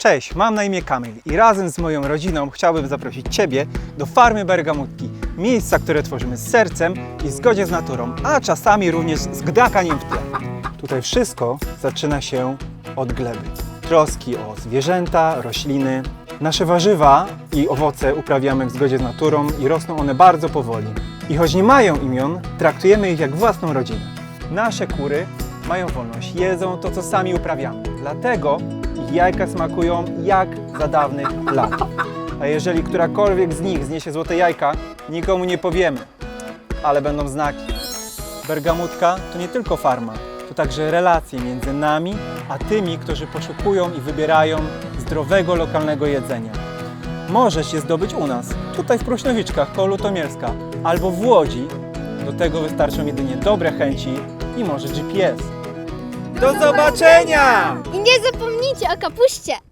Cześć, mam na imię Kamil i razem z moją rodziną chciałbym zaprosić Ciebie do farmy Bergamutki. Miejsca, które tworzymy z sercem i w zgodzie z naturą, a czasami również z gdakaniem w tle. Tutaj wszystko zaczyna się od gleby. Troski o zwierzęta, rośliny. Nasze warzywa i owoce uprawiamy w zgodzie z naturą i rosną one bardzo powoli. I choć nie mają imion, traktujemy ich jak własną rodzinę. Nasze kury mają wolność, jedzą to, co sami uprawiamy. Dlatego jajka smakują jak za dawnych lat. A jeżeli którakolwiek z nich zniesie złote jajka, nikomu nie powiemy, ale będą znaki. Bergamutka to nie tylko farma, to także relacje między nami a tymi, którzy poszukują i wybierają zdrowego lokalnego jedzenia. Możesz je zdobyć u nas, tutaj w Pruśnowiczkach koło Lutomierska, albo w Łodzi. Do tego wystarczą jedynie dobre chęci i może GPS. Do zobaczenia! I nie zapomnijcie o kapuście!